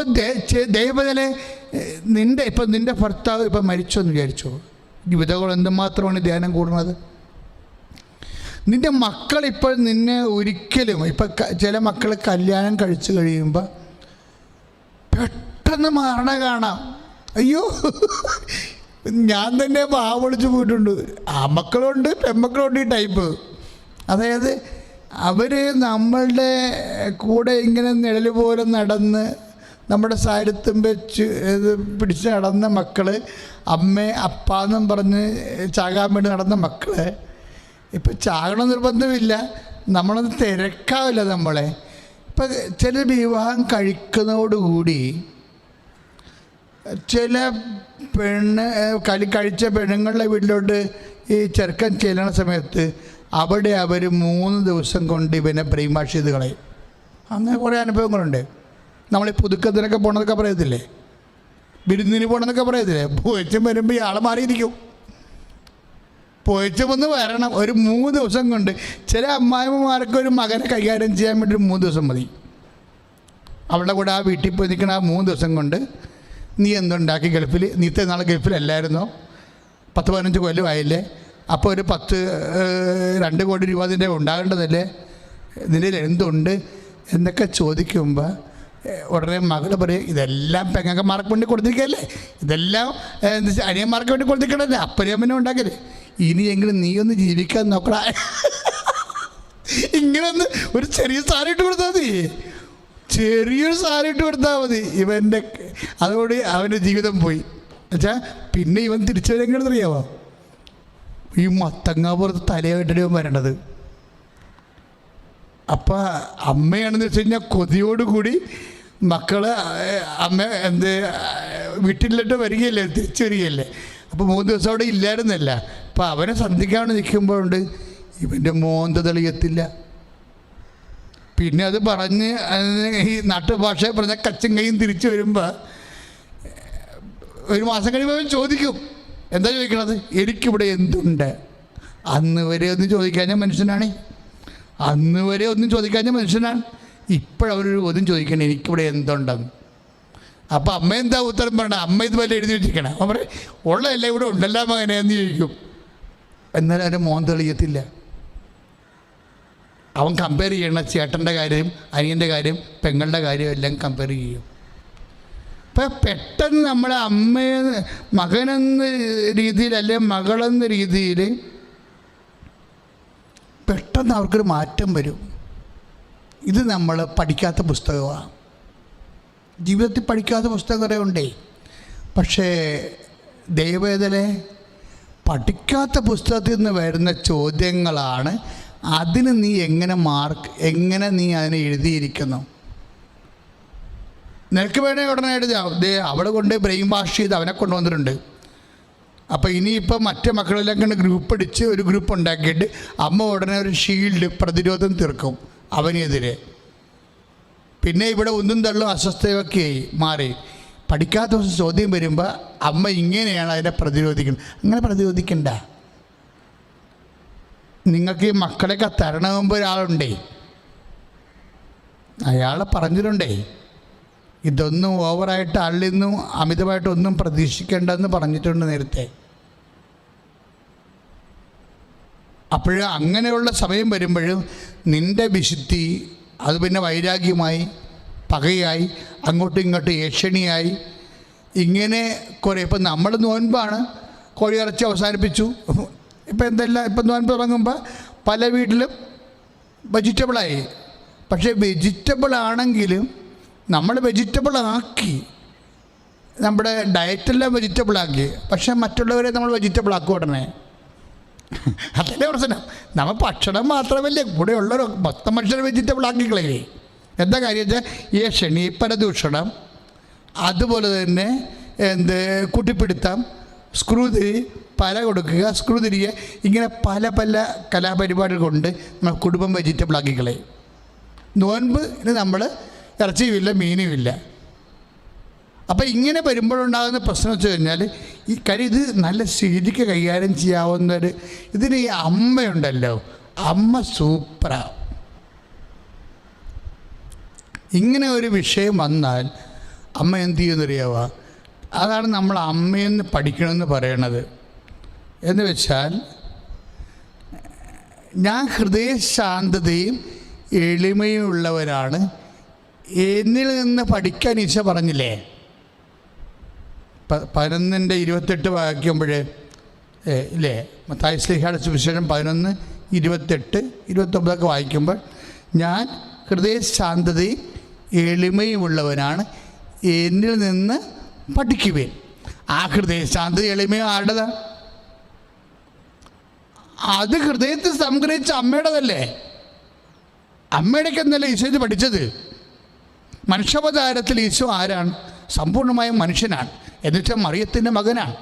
ഇപ്പം ദൈവത്തിലെ നിന്റെ ഇപ്പം നിന്റെ ഭർത്താവ് ഇപ്പം മരിച്ചെന്ന് വിചാരിച്ചോ? വിധകൾ എന്തുമാത്രമാണ് ധ്യാനം കൂടുന്നത്? നിന്റെ മക്കളിപ്പോൾ നിന്നെ ഒരിക്കലും ഇപ്പം ചില മക്കൾ കല്യാണം കഴിച്ചു കഴിയുമ്പോൾ പെട്ടെന്ന് മരണ കാണാം. അയ്യോ ഞാൻ തന്നെ ബാവളിച്ച് പോയിട്ടുണ്ട്. ആ മക്കളുണ്ട് പെമ്മക്കളുണ്ട് ഈ ടൈപ്പ്. അതായത് അവർ നമ്മളുടെ കൂടെ ഇങ്ങനെ നിഴൽ പോലെ നടന്ന് നമ്മുടെ സാരത്തും വെച്ച് പിടിച്ച് നടന്ന മക്കൾ അമ്മ അപ്പാന്നും പറഞ്ഞ് ചാകാൻ വേണ്ടി നടന്ന മക്കൾ. ഇപ്പം ചാകണം നിർബന്ധമില്ല. നമ്മളൊന്ന് തിരക്കാവില്ല നമ്മളെ. ഇപ്പം ചില വിവാഹം കഴിക്കുന്നതോടുകൂടി ചില പെണ്ണ് കളി കഴിച്ച പെണ്ണുങ്ങളുടെ വീട്ടിലോട്ട് ഈ ചെറുക്കൻ ചെല്ലണ സമയത്ത് അവിടെ അവർ മൂന്ന് ദിവസം കൊണ്ട് ഇവനെ വാഷ് ചെയ്ത് കളയും. അങ്ങനെ കുറേ അനുഭവങ്ങളുണ്ട്. നമ്മൾ ഈ പുതുക്കത്തിനൊക്കെ പോകണമെന്നൊക്കെ പറയത്തില്ലേ? വിരുന്നിന് പോകണമെന്നൊക്കെ പറയത്തില്ലേ? പോയച്ചും വരുമ്പോൾ ഇയാൾ മാറിയിരിക്കും. പോയച്ചും ഒന്ന് വരണം. ഒരു മൂന്ന് ദിവസം കൊണ്ട് ചില അമ്മായിമ്മമാർക്ക് ഒരു മകനെ കൈകാര്യം ചെയ്യാൻ വേണ്ടി ഒരു മൂന്ന് ദിവസം മതി. അവളുടെ കൂടെ ആ വീട്ടിൽ പോയി നിൽക്കണ ആ മൂന്ന് ദിവസം കൊണ്ട് നീ എന്തുണ്ടാക്കി ഗൾഫിൽ നീ നാളെ ഗൾഫിലല്ലായിരുന്നോ? പത്ത് പതിനഞ്ച് കൊല്ലമായില്ലേ അപ്പോൾ ഒരു പത്ത് രണ്ട് കോടി രൂപ നിന്റെ ഉണ്ടാകേണ്ടതല്ലേ? നിന്റെ എന്തുണ്ട്? എന്നൊക്കെ ചോദിക്കുമ്പോൾ ഉടനെ മകൾ പറയും ഇതെല്ലാം പെങ്ങന്മാർക്ക് വേണ്ടി കൊടുത്തിരിക്കല്ലേ ഇതെല്ലാം അനിയന്മാർക്ക് വേണ്ടി കൊടുത്തിരിക്കണല്ലേ? അപ്പനെയമ്മനെ ഉണ്ടാക്കല്ലേ ഇനിയെങ്കിലും നീ ഒന്ന് ജീവിക്കാൻ നോക്കടാ. ഇങ്ങനെ ഒന്ന് ഒരു ചെറിയ സാധനം ഇട്ട് കൊടുത്താൽ മതി. ചെറിയൊരു സാധനം ഇട്ട് കൊടുത്താൽ മതി. ഇവന്റെ അതോടെ അവന്റെ ജീവിതം പോയി. എന്നുവെച്ചാൽ പിന്നെ ഇവൻ തിരിച്ചു വരെങ്ങനെ അറിയാവോ ഈ മത്തങ്ങാപുറത്ത് തലയായിട്ടാണ് ഇവൻ വരേണ്ടത്. അപ്പം അമ്മയാണെന്ന് വെച്ച് കഴിഞ്ഞാൽ കൊതിയോടുകൂടി മക്കൾ അമ്മ എന്ത് വീട്ടിലിട്ട് വരികയല്ലേ തിരിച്ചു വരികയല്ലേ? അപ്പോൾ മൂന്ന് ദിവസം അവിടെ ഇല്ലായിരുന്നല്ല. അപ്പം അവനെ സന്ധിക്കാണ് നിൽക്കുമ്പോഴുണ്ട് ഇവന്റെ മോന്ത തെളിയത്തില്ല. പിന്നെ അത് പറഞ്ഞ് ഈ ഈ നാട്ടുഭാഷ പറഞ്ഞ കച്ചും കൈയും തിരിച്ചു വരുമ്പോൾ ഒരു മാസം കഴിയുമ്പോൾ അവൻ ചോദിക്കും. എന്താ ചോദിക്കണത്? എനിക്കിവിടെ എന്തുണ്ട്? അന്ന് വരെ ഒന്നും ചോദിക്കാഞ്ഞ മനുഷ്യനാണ്. അന്ന് വരെ ഒന്നും ചോദിക്കാഞ്ഞ മനുഷ്യനാണ് ഇപ്പോഴവരൊരു ഒന്നും ചോദിക്കണം എനിക്കിവിടെ എന്തുണ്ടെന്ന്. അപ്പോൾ അമ്മ എന്താ ഉത്തരം പറയണ? അമ്മ ഇതുപോലെ എഴുതി വെച്ചിരിക്കണം. അവൻ പറയും ഉള്ളതല്ല ഇവിടെ ഉണ്ടല്ല മകനെ എന്ന് ചോദിക്കും. എന്നാലും അവന്റെ മോൻ തെളിയത്തില്ല. അവൻ കമ്പയർ ചെയ്യണ ചേട്ടന്റെ കാര്യം അനിയന്റെ കാര്യം പെങ്ങളുടെ കാര്യം എല്ലാം കമ്പയർ ചെയ്യും. അപ്പം പെട്ടെന്ന് നമ്മളെ അമ്മയെ മകനെന്ന രീതിയിൽ അല്ലെ മകളെന്ന രീതിയിൽ പെട്ടെന്ന് അവർക്കൊരു മാറ്റം വരും. ഇത് നമ്മൾ പഠിക്കാത്ത പുസ്തകമാണ്. ജീവിതത്തിൽ പഠിക്കാത്ത പുസ്തകം കുറേ ഉണ്ടേ. പക്ഷേ ദൈവവേദനെ പഠിക്കാത്ത പുസ്തകത്തിൽ നിന്ന് വരുന്ന ചോദ്യങ്ങളാണ് അതിന് നീ എങ്ങനെ മാർക്ക് എങ്ങനെ നീ അതിനെ എഴുതിയിരിക്കുന്നു. നിനക്ക് വേണേ ഉടനെ എഴുതാം. ദേ അവിടെ കൊണ്ട് ബ്രെയിൻ വാഷ് ചെയ്ത് അവനെ കൊണ്ടുവന്നിട്ടുണ്ട്. അപ്പോൾ ഇനിയിപ്പോൾ മറ്റു മക്കളെല്ലാം കണ്ട് ഗ്രൂപ്പ് അടിച്ച് ഒരു ഗ്രൂപ്പ് ഉണ്ടാക്കിയിട്ട് അമ്മ ഉടനെ ഒരു ഷീൽഡ് പ്രതിരോധം തീർക്കും അവനെതിരെ. പിന്നെ ഇവിടെ ഒന്നും തള്ളും അസ്വസ്ഥയൊക്കെയായി മാറി. പഠിക്കാത്ത ദിവസം ചോദ്യം വരുമ്പോൾ അമ്മ ഇങ്ങനെയാണ് അതിനെ പ്രതിരോധിക്കുന്നത്. അങ്ങനെ പ്രതിരോധിക്കണ്ട. നിങ്ങൾക്ക് ഈ മക്കളെയൊക്കെ തരണ മുമ്പ് ഒരാളുണ്ടേ? അയാൾ പറഞ്ഞിട്ടുണ്ടേ ഇതൊന്നും ഓവറായിട്ട് അള്ളിന്നും അമിതമായിട്ടൊന്നും പ്രതീക്ഷിക്കേണ്ടെന്ന് പറഞ്ഞിട്ടുണ്ട് നേരത്തെ. അപ്പോഴ് അങ്ങനെയുള്ള സമയം വരുമ്പോഴും നിന്റെ വിശുദ്ധി അത് പിന്നെ വൈരാഗ്യമായി പകയായി അങ്ങോട്ടും ഇങ്ങോട്ടും ഏഷണിയായി. ഇങ്ങനെ കുറേ ഇപ്പം നമ്മൾ നോൻപാണ് കോഴിയിറച്ചി അവസാനിപ്പിച്ചു. ഇപ്പം എന്തെല്ലാം ഇപ്പം നോൻപ് തുടങ്ങുമ്പോൾ പല വീട്ടിലും വെജിറ്റബിളായി പക്ഷേ വെജിറ്റബിൾ ആണെങ്കിലും നമ്മൾ വെജിറ്റബിൾ ആക്കി. നമ്മുടെ ഡയറ്റെല്ലാം വെജിറ്റബിൾ ആക്കി. പക്ഷേ മറ്റുള്ളവരെ നമ്മൾ വെജിറ്റബിൾ ആക്കും ഉടനെ. അതല്ലേ പ്രശ്നം? നമ്മൾ ഭക്ഷണം മാത്രമല്ലേ കൂടെ ഉള്ള മൊത്തം മനുഷ്യരെ വെജിറ്റബിൾ ആക്കി കളയേ എന്താ കാര്യം വെച്ചാൽ ഈ ക്ഷണീപ്പന ദൂഷണം അതുപോലെ തന്നെ എന്ത് കുട്ടിപ്പിടുത്തം സ്ക്രൂ തിരി പല കൊടുക്കുക സ്ക്രൂ തിരികെ ഇങ്ങനെ പല പല കലാപരിപാടികൾ കൊണ്ട് നമ്മൾ കുടുംബം വെജിറ്റബിൾ ആക്കി കളയും നോൻപ് നമ്മൾ ഇറച്ചിയുമില്ല മീനുമില്ല. അപ്പോൾ ഇങ്ങനെ വരുമ്പോഴുണ്ടാകുന്ന പ്രശ്നം വെച്ച് കഴിഞ്ഞാൽ ഈ കരി ഇത് നല്ല ശീലിക്ക് കൈകാര്യം ചെയ്യാവുന്ന ഒരു ഇതിന് ഈ അമ്മയുണ്ടല്ലോ. അമ്മ സൂപ്പറാ ഇങ്ങനെ ഒരു വിഷയം വന്നാൽ അമ്മ എന്ത് ചെയ്യുമെന്നറിയാവോ അതാണ് നമ്മൾ അമ്മയെന്ന് പഠിക്കണമെന്ന് പറയണത്. എന്ന് വെച്ചാൽ ഞാൻ ഹൃദയശാന്തതയും എളിമയും ഉള്ളവരാണ് എന്നിൽ നിന്ന് പഠിക്കാൻ ഈശ പറഞ്ഞില്ലേ? പതിനൊന്നിന്റെ ഇരുപത്തെട്ട് വായിക്കുമ്പോൾ ഇല്ലേ? മത്തായി സ്ലിഹയുടെ സുവിശേഷം പതിനൊന്ന് ഇരുപത്തെട്ട് ഇരുപത്തൊമ്പതൊക്കെ വായിക്കുമ്പോൾ ഞാൻ ഹൃദയശാന്തതയും എളിമയുമുള്ളവനാണ് എന്നിൽ നിന്ന് പഠിക്കുവേൻ. ആ ഹൃദയശാന്തത എളിമയും ആരുടേതാണ് അത് ഹൃദയത്തിൽ സംഗ്രഹിച്ച അമ്മയുടേതല്ലേ? അമ്മയുടെയൊക്കെ എന്നല്ലേ ഈശോ പഠിച്ചത്. മനുഷ്യാവതാരത്തിൽ ഈശോ ആരാണ്? സമ്പൂർണമായും മനുഷ്യനാണ്. എന്നുവെച്ചാൽ മറിയത്തിന്റെ മകനാണ്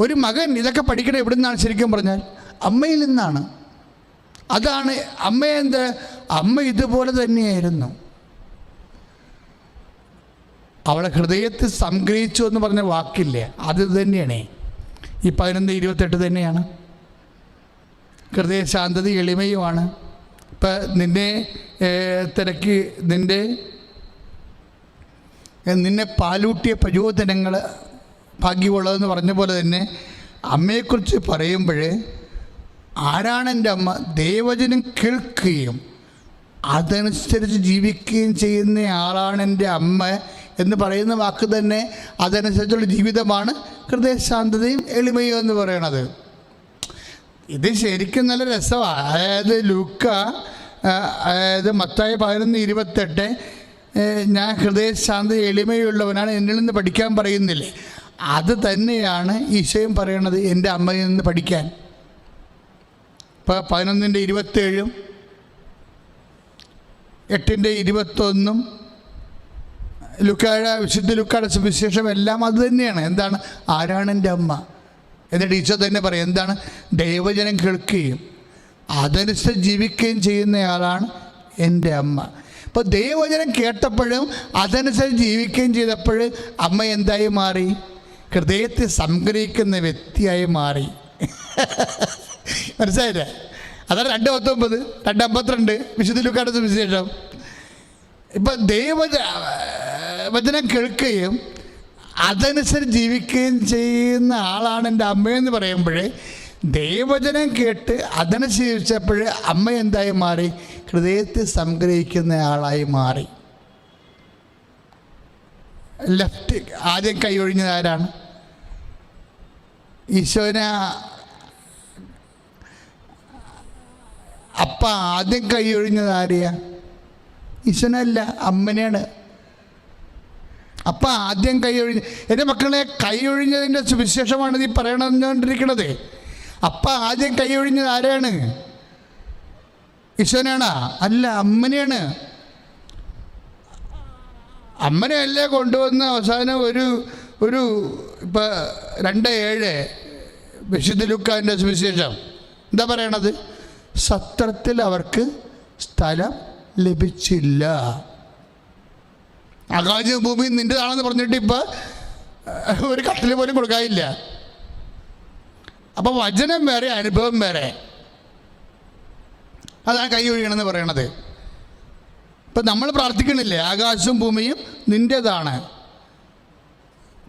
ഒരു മകൻ ഇതൊക്കെ പഠിക്കണം എവിടെ നിന്നാണ് ശരിക്കും പറഞ്ഞാൽ? അമ്മയിൽ നിന്നാണ്. അതാണ് അമ്മ എന്ത്? അമ്മ ഇതുപോലെ തന്നെയായിരുന്നു. അവളെ ഹൃദയത്തിൽ സംഗ്രഹിച്ചു എന്ന് പറഞ്ഞ വാക്കില്ലേ. അത് തന്നെയാണ്. ഈ പതിനൊന്ന് ഇരുപത്തെട്ട് തന്നെയാണ്. ഹൃദയശാന്തത എളിമയുമാണ്. ഇപ്പം നിന്നെ തിരക്കി നിന്റെ നിന്നെ പാലൂട്ടിയ പ്രചോദനങ്ങൾ ഭാഗ്യമുള്ളതെന്ന് പറഞ്ഞ പോലെ തന്നെ അമ്മയെക്കുറിച്ച് പറയുമ്പോൾ ആരാണെന്റെ അമ്മ? ദേവചനം കേൾക്കുകയും അതനുസരിച്ച് ജീവിക്കുകയും ചെയ്യുന്ന ആളാണ് എന്റെ അമ്മ എന്ന് പറയുന്ന വാക്ക് തന്നെ അതനുസരിച്ചുള്ള ജീവിതമാണ് ഹൃദയശാന്തതയും എളിമയും എന്ന് പറയണത്. ഇത് ശരിക്കും നല്ല രസമാണ് അതായത് ലൂക്ക അതായത് മത്തായ പതിനൊന്ന് ഇരുപത്തെട്ട് ഞാൻ ഹൃദയശാന്തി എളിമയുള്ളവനാണ് എന്നിൽ നിന്ന് പഠിക്കാൻ പറയുന്നില്ലേ. അത് തന്നെയാണ് ഈശോയും പറയണത് എന്റെ അമ്മയിൽ നിന്ന് പഠിക്കാൻ. ഇപ്പോൾ പതിനൊന്നിന്റെ ഇരുപത്തേഴും എട്ടിന്റെ ഇരുപത്തൊന്നും ലുക്കാഴ വിശുദ്ധ ലുക്കാട സുവിശേഷം എല്ലാം അത് തന്നെയാണ്. എന്താണ്? ആരാണ് എന്റെ അമ്മ? എന്നിട്ട് ഈശോ തന്നെ പറയും എന്താണ്? ദൈവജനം കേൾക്കുകയും അതനുസരിച്ച് ജീവിക്കുകയും ചെയ്യുന്നയാളാണ് എന്റെ അമ്മ. ഇപ്പോൾ ദൈവവചനം കേട്ടപ്പോഴും അതനുസരിച്ച് ജീവിക്കുകയും ചെയ്തപ്പോഴും അമ്മ എന്തായി മാറി? ഹൃദയത്തെ സംഗ്രഹിക്കുന്ന വ്യക്തിയായി മാറി. മനസ്സിലായില്ലേ? അതാണ് രണ്ട് പത്തൊമ്പത് രണ്ട് അമ്പത്തിരണ്ട്. വിശുദ്ധ ലുക്കാട് സുവിശേഷം. ഇപ്പം ദൈവവച വചനം കേൾക്കുകയും അതനുസരിച്ച് ജീവിക്കുകയും ചെയ്യുന്ന ആളാണ് എന്റെ അമ്മയെന്ന് പറയുമ്പോൾ ദൈവവചനം കേട്ട് അതനുസരിച്ചപ്പോൾ അമ്മ എന്തായി മാറി? ഹൃദയത്തെ സംഗ്രഹിക്കുന്ന ആളായി മാറി. ലെഫ്റ്റ് ആദ്യം കൈ ഒഴിഞ്ഞത് ആരാണ്? ഈശോനെ അപ്പ ആദ്യം കൈ ഒഴിഞ്ഞത് ആരെയാ? ഈശോനല്ല അമ്മനെയാണ്. അപ്പം ആദ്യം കൈ ഒഴിഞ്ഞ് എന്റെ മക്കളെ കൈ ഒഴിഞ്ഞതിന്റെ സുവിശേഷമാണ് നീ പറയണമെന്നുകൊണ്ടിരിക്കണത് അപ്പം ആദ്യം കൈ ഒഴിഞ്ഞത് ആരാണ്? ഈശോനാണാ? അല്ല അമ്മനെയാണ്. അമ്മനെയല്ലേ കൊണ്ടുവന്ന് അവസാനം ഒരു ഒരു ഇപ്പം രണ്ട് ഏഴ് വിശുദ്ധ ലുക്കാന്റെ സുവിശേഷം. എന്താ പറയണത്? സത്രത്തിൽ അവർക്ക് സ്ഥലം ലഭിച്ചില്ല. ആകാശവും ഭൂമി നിന്റെതാണെന്ന് പറഞ്ഞിട്ട് ഇപ്പം ഒരു കട്ടിൽ പോലും കൊടുക്കാനില്ല. അപ്പം വചനം വേറെ അനുഭവം വേറെ. അതാണ് കൈ ഒഴിയണമെന്ന് പറയണത്. ഇപ്പം നമ്മൾ പ്രാർത്ഥിക്കണില്ലേ? ആകാശവും ഭൂമിയും നിന്റേതാണ്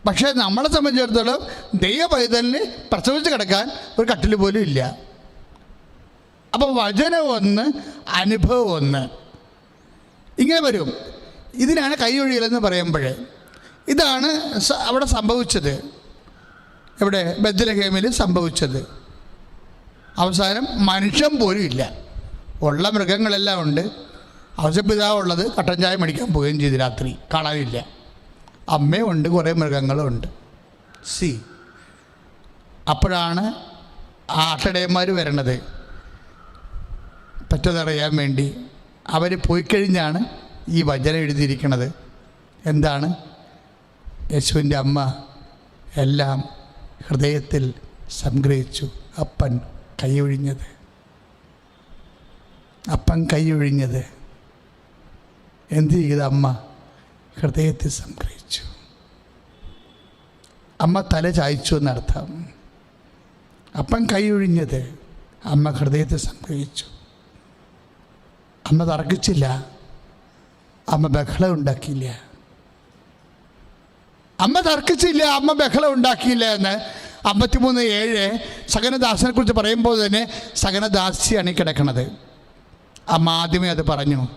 പക്ഷേ നമ്മളെ സംബന്ധിച്ചിടത്തോളം ദൈവ പൈതലിന് പ്രസവിച്ച് കിടക്കാൻ ഒരു കട്ടിൽ പോലും ഇല്ല. അപ്പോൾ വചനം ഒന്ന് അനുഭവം ഒന്ന്. ഇങ്ങനെ വരും. ഇതിനാണ് കൈയൊഴിയലെന്ന് പറയുമ്പോൾ ഇതാണ് അവിടെ സംഭവിച്ചത്. ഇവിടെ ബദ്രഹേമിൽ സംഭവിച്ചത്. അവസാനം മനുഷ്യൻ പോലും ഇല്ല. ഉള്ള മൃഗങ്ങളെല്ലാം ഉണ്ട്. അവശപിതാവുള്ളത് കട്ടൻ ചായ മേടിക്കാൻ പോവുകയും ചെയ്തു രാത്രി. കാണാനില്ല അമ്മയുണ്ട് കുറേ മൃഗങ്ങളും ഉണ്ട്. സി. അപ്പോഴാണ് ആ ആട്ടടയന്മാർ വരണത്. പറ്റതറിയാൻ വേണ്ടി. അവർ പോയി കഴിഞ്ഞാണ് ഈ വചനം എഴുതിയിരിക്കുന്നത് എന്താണ്? യേശുവിന്റെ അമ്മ എല്ലാം ഹൃദയത്തിൽ സംഗ്രഹിച്ചു. അപ്പൻ കൈയൊഴിഞ്ഞത്. അപ്പൻ കൈയൊഴിഞ്ഞത്. എന്ത് ചെയ്ത് അമ്മ? ഹൃദയത്തിൽ സംഗ്രഹിച്ചു. അമ്മ തല ചായ്ച്ചു എന്നർത്ഥം. അപ്പൻ കൈയൊഴിഞ്ഞത്. അമ്മ ഹൃദയത്തിൽ സംഗ്രഹിച്ചു. അമ്മ തർക്കിച്ചില്ല. അമ്മ ബഹളം ഉണ്ടാക്കിയില്ല. അമ്മ തർക്കിച്ചില്ല അമ്മ ബഹളം ഉണ്ടാക്കിയില്ല എന്ന്. അമ്പത്തിമൂന്ന് ഏഴ് സകനദാസനെ കുറിച്ച് പറയുമ്പോൾ തന്നെ സകനദാസിയാണ് ഈ കിടക്കുന്നത് അമ്മ ആദ്യമേ അത് പറഞ്ഞു.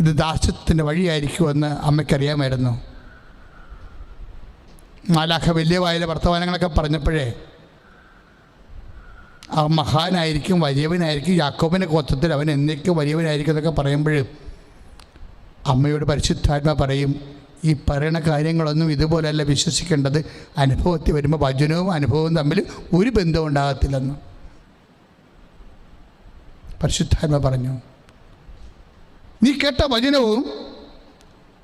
ഇത് ദാസ്യത്തിന്റെ വഴിയായിരിക്കുമെന്ന് അമ്മയ്ക്കറിയാമായിരുന്നു. മാലാഖ വലിയ വായിലെ വർത്തമാനങ്ങളൊക്കെ പറഞ്ഞപ്പോഴേ ആ മഹാനായിരിക്കും വലിയവനായിരിക്കും യാക്കോബിന്റെ ഗോത്രത്തിൽ അവൻ എന്നേക്കും വലിയവനായിരിക്കും എന്നൊക്കെ പറയുമ്പോഴും അമ്മയോട് പരിശുദ്ധാത്മ പറയും ഈ പറയുന്ന കാര്യങ്ങളൊന്നും ഇതുപോലെയല്ല വിശ്വസിക്കേണ്ടത്. അനുഭവത്തിൽ വരുമ്പോൾ വചനവും അനുഭവവും തമ്മിൽ ഒരു ബന്ധവും ഉണ്ടാകത്തില്ലെന്ന്. പരിശുദ്ധാത്മ പറഞ്ഞു. നീ കേട്ട വചനവും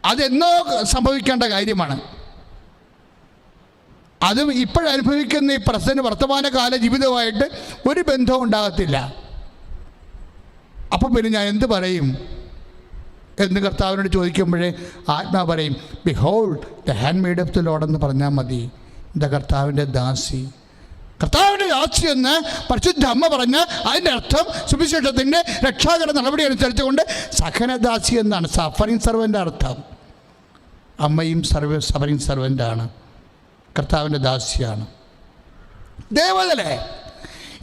അതെന്നോ സംഭവിക്കേണ്ട കാര്യമാണ്. അതും ഇപ്പോഴനുഭവിക്കുന്ന ഈ പ്രസന്റ് വർത്തമാനകാല ജീവിതവുമായിട്ട് ഒരു ബന്ധവും ഉണ്ടാകത്തില്ല. അപ്പം പിന്നെ ഞാൻ എന്ത് പറയും? എന്ന് കർത്താവിനോട് ചോദിക്കുമ്പോഴേ ആത്മാ പറയും behold the handmaid of the Lord എന്ന് പറഞ്ഞാൽ മതി. ദ കർത്താവിന്റെ ദാസി. കർത്താവിന്റെ ദാസി എന്ന് പരിശുദ്ധ അമ്മ പറഞ്ഞ് അതിന്റെ അർത്ഥം സുവിശേഷത്തിന്റെ രക്ഷാകര നടപടി അനുസരിച്ചുകൊണ്ട് സഹനദാസി എന്നാണ്. സഫറിങ് സർവന്റെ അർത്ഥം. അമ്മയും സർവ സഫറിങ് സർവന്റാണ് കർത്താവിന്റെ ദാസിയാണ്. ദേവതലേ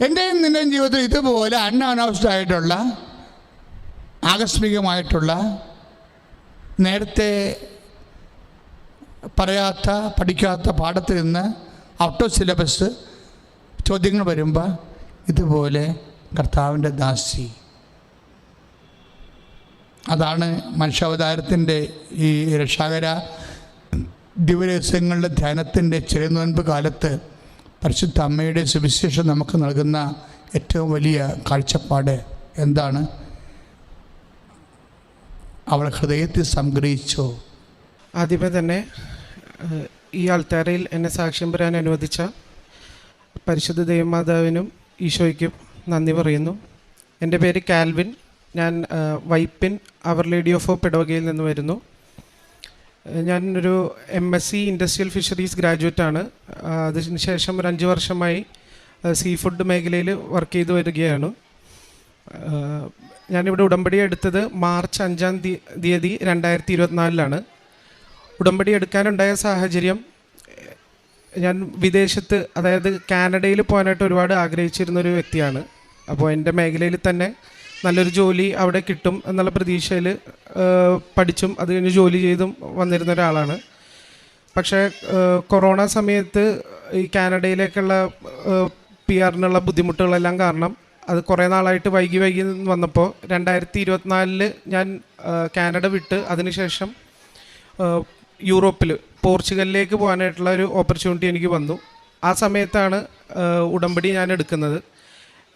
എന്റെയും നിന്റെയും ജീവിതത്തിൽ ഇതുപോലെ അൺഅനൗൺസ്ഡ് ആയിട്ടുള്ള ആകസ്മികമായിട്ടുള്ള നേരത്തെ പറയാത്ത പഠിക്കാത്ത പാഠത്തിൽ നിന്ന് ഔട്ട് ഓഫ് സിലബസ് ചോദ്യങ്ങൾ വരുമ്പോൾ ഇതുപോലെ കർത്താവിന്റെ ദാസി. അതാണ് മനുഷ്യാവതാരത്തിന്റെ ഈ രക്ഷാകര ദിവരഹസ്യങ്ങളുടെ ധ്യാനത്തിന്റെ ചെറുനോൻപ് കാലത്ത് പരിശുദ്ധ അമ്മയുടെ സുവിശേഷം നമുക്ക് നൽകുന്ന ഏറ്റവും വലിയ കാഴ്ചപ്പാട് എന്താണ്? അവൾ ഹൃദയത്തിൽ സംഗ്രഹിച്ചു? ആദ്യമേ തന്നെ ഈ ആൾത്താരയിൽ എന്നെ സാക്ഷ്യം പറയാൻ അനുവദിച്ച പരിശുദ്ധ ദേവമാതാവിനും ഈശോയ്ക്കും നന്ദി പറയുന്നു. എന്റെ പേര് കാൽവിൻ. ഞാൻ വൈപ്പിൻ അവർ ലേഡി ഓഫ് പെഡോഗയിൽ നിന്ന് വരുന്നു. ഞാനൊരു M S C industrial fisheries graduate ആണ്. അതിന് ശേഷം ഒരു അഞ്ച് വർഷമായി സീ ഫുഡ് മേഖലയിൽ വർക്ക് ചെയ്തു വരികയാണ്. ഞാനിവിടെ ഉടമ്പടി എടുത്തത് മാർച്ച് അഞ്ചാം തീയതി രണ്ടായിരത്തി ഇരുപത്തിനാലിലാണ് ഉടമ്പടി എടുക്കാനുണ്ടായ സാഹചര്യം ഞാൻ വിദേശത്ത് അതായത് കാനഡയിൽ പോകാനായിട്ട് ഒരുപാട് ആഗ്രഹിച്ചിരുന്ന ഒരു വ്യക്തിയാണ്. അപ്പോൾ എന്റെ മേഖലയിൽ തന്നെ നല്ലൊരു ജോലി അവിടെ കിട്ടും എന്നുള്ള പ്രതീക്ഷയിൽ പഠിച്ചും അത് കഴിഞ്ഞ് ജോലി ചെയ്തും വന്നിരുന്ന ഒരാളാണ്. പക്ഷേ കൊറോണ സമയത്ത് ഈ കാനഡയിലേക്കുള്ള പി ആറിനുള്ള ബുദ്ധിമുട്ടുകളെല്ലാം കാരണം അത് കുറേ നാളായിട്ട് വൈകി വൈകി വന്നപ്പോൾ രണ്ടായിരത്തി ഇരുപത്തിനാലിൽ ഞാൻ കാനഡ വിട്ട് അതിനുശേഷം യൂറോപ്പിൽ പോർച്ചുഗലിലേക്ക് പോകാനായിട്ടുള്ള ഒരു ഓപ്പർച്യൂണിറ്റി എനിക്ക് വന്നു. ആ സമയത്താണ് ഉടമ്പടി ഞാൻ എടുക്കുന്നത്.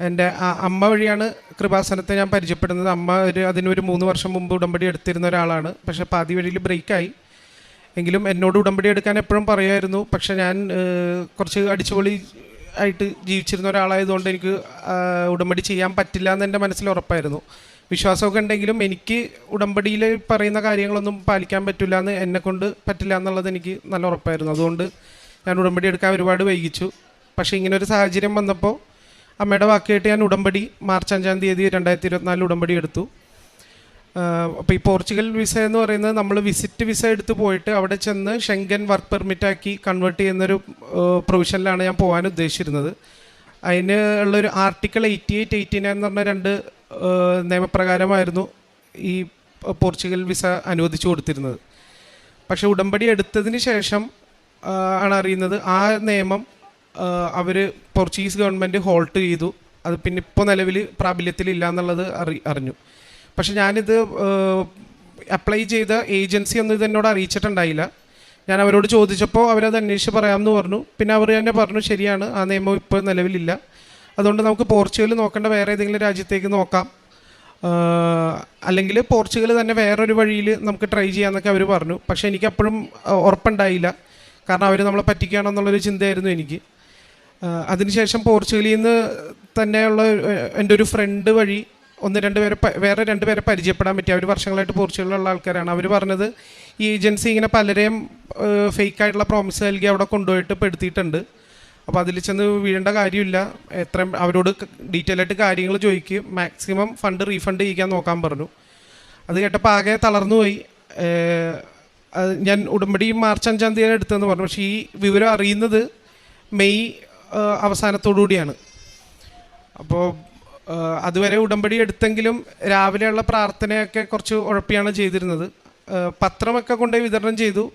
എന്റെ അമ്മ വഴിയാണ് കൃപാസനത്തെ ഞാൻ പരിചയപ്പെടുന്നത്. അമ്മ ഒരു അതിനൊരു മൂന്ന് വർഷം മുമ്പ് ഉടമ്പടി എടുത്തിരുന്ന ഒരാളാണ്. പക്ഷെ പാതി വഴിയിൽ ബ്രേക്കായി. എങ്കിലും എന്നോട് ഉടമ്പടി എടുക്കാൻ എപ്പോഴും പറയുമായിരുന്നു. പക്ഷെ ഞാൻ കുറച്ച് അടിച്ചുപൊളി ആയിട്ട് ജീവിച്ചിരുന്ന ഒരാളായതുകൊണ്ട് എനിക്ക് ഉടമ്പടി ചെയ്യാൻ പറ്റില്ല എന്ന് എന്റെ മനസ്സിൽ ഉറപ്പായിരുന്നു. വിശ്വാസമൊക്കെ ഉണ്ടെങ്കിലും എനിക്ക് ഉടമ്പടിയിൽ പറയുന്ന കാര്യങ്ങളൊന്നും പാലിക്കാൻ പറ്റില്ല എന്ന് എന്നെ കൊണ്ട് പറ്റില്ല എന്നുള്ളത് എനിക്ക് നല്ല ഉറപ്പായിരുന്നു. അതുകൊണ്ട് ഞാൻ ഉടമ്പടി എടുക്കാൻ ഒരുപാട് വൈകിച്ചു. പക്ഷേ ഇങ്ങനെ ഒരു സാഹചര്യം വന്നപ്പോൾ അമ്മയുടെ വാക്ക് കേട്ട് ഞാൻ ഉടമ്പടി മാർച്ച് അഞ്ചാം തീയതി രണ്ടായിരത്തി ഇരുപത്തിനാലിൽ ഉടമ്പടി എടുത്തു. അപ്പോൾ ഈ പോർച്ചുഗൽ വിസ എന്ന് പറയുന്നത് നമ്മൾ വിസിറ്റ് വിസ എടുത്ത് പോയിട്ട് അവിടെ ചെന്ന് ഷെങ്കൻ വർക്ക് പെർമിറ്റ് ആക്കി കൺവേർട്ട് ചെയ്യുന്നൊരു പ്രൊവിഷനിലാണ് ഞാൻ പോകാൻ ഉദ്ദേശിച്ചിരുന്നത്. അതിന് ഉള്ളൊരു article eighty eight eighty nine എന്ന് പറഞ്ഞ രണ്ട് നിയമപ്രകാരമായിരുന്നു ഈ പോർച്ചുഗൽ വിസ അനുവദിച്ചു കൊടുത്തിരുന്നത്. പക്ഷേ ഉടമ്പടി എടുത്തതിന് ശേഷം ആണ് അറിയുന്നത് ആ നിയമം അവർ പോർച്ചുഗീസ് ഗവൺമെന്റ് ഹോൾട്ട് ചെയ്തു. അത് പിന്നെ ഇപ്പോൾ നിലവിൽ പ്രാബല്യത്തിലില്ല എന്നുള്ളത് അറി അറിഞ്ഞു. പക്ഷെ ഞാനിത് അപ്ലൈ ചെയ്ത ഏജൻസി ഒന്നും ഇതെന്നോട് അറിയിച്ചിട്ടുണ്ടായില്ല. ഞാൻ അവരോട് ചോദിച്ചപ്പോൾ അവരത് അന്വേഷിച്ച് പറയാമെന്ന് പറഞ്ഞു. പിന്നെ അവർ തന്നെ പറഞ്ഞു ശരിയാണ് ആ നിയമം ഇപ്പോൾ നിലവിലില്ല. അതുകൊണ്ട് നമുക്ക് പോർച്ചുഗൽ നോക്കേണ്ട വേറെ ഏതെങ്കിലും രാജ്യത്തേക്ക് നോക്കാം. അല്ലെങ്കിൽ പോർച്ചുഗൽ തന്നെ വേറൊരു വഴിയിൽ നമുക്ക് ട്രൈ ചെയ്യാമെന്നൊക്കെ അവർ പറഞ്ഞു. പക്ഷേ എനിക്ക് അപ്പോഴും ഉറപ്പുണ്ടായില്ല. കാരണം അവർ നമ്മളെ പറ്റിക്കുകയാണെന്നുള്ളൊരു ചിന്തയായിരുന്നു എനിക്ക്. അതിനുശേഷം പോർച്ചുഗലിൽ നിന്ന് തന്നെയുള്ള എന്റെ ഒരു ഫ്രണ്ട് വഴി ഒന്ന് രണ്ട് പേരെ വേറെ രണ്ട് പേരെ പരിചയപ്പെടാൻ പറ്റി. അവർ വർഷങ്ങളായിട്ട് പോർച്ചുഗലിലുള്ള ആൾക്കാരാണ്. അവർ പറഞ്ഞത് ഈ ഏജൻസി ഇങ്ങനെ പലരെയും ഫേക്ക് ആയിട്ടുള്ള പ്രോമിസ് നൽകി അവിടെ കൊണ്ടുപോയിട്ട് പെടുത്തിയിട്ടുണ്ട് അപ്പോൾ അതിൽ ചെന്ന് വീഴേണ്ട കാര്യമില്ല. എത്രയും അവരോട് ഡീറ്റെയിൽ ആയിട്ട് കാര്യങ്ങൾ ചോദിക്കുക മാക്സിമം ഫണ്ട് റീഫണ്ട് ചെയ്യിക്കാൻ നോക്കാൻ പറഞ്ഞു. അത് കേട്ടപ്പോൾ ആകെ തളർന്നു പോയി. ഞാൻ ഉടമ്പടി മാർച്ച് അഞ്ചാം തീയതി എടുത്തതെന്ന് പറഞ്ഞു. പക്ഷേ ഈ വിവരം അറിയുന്നത് മെയ് അവസാനത്തോടു കൂടിയാണ്. അപ്പോൾ അതുവരെ ഉടമ്പടി എടുത്തെങ്കിലും രാവിലെയുള്ള പ്രാർത്ഥനയൊക്കെ കുറച്ച് ഉഴപ്പിയാണ് ചെയ്തിരുന്നത്. പത്രമൊക്കെ കൊണ്ടുപോയി വിതരണം ചെയ്തു.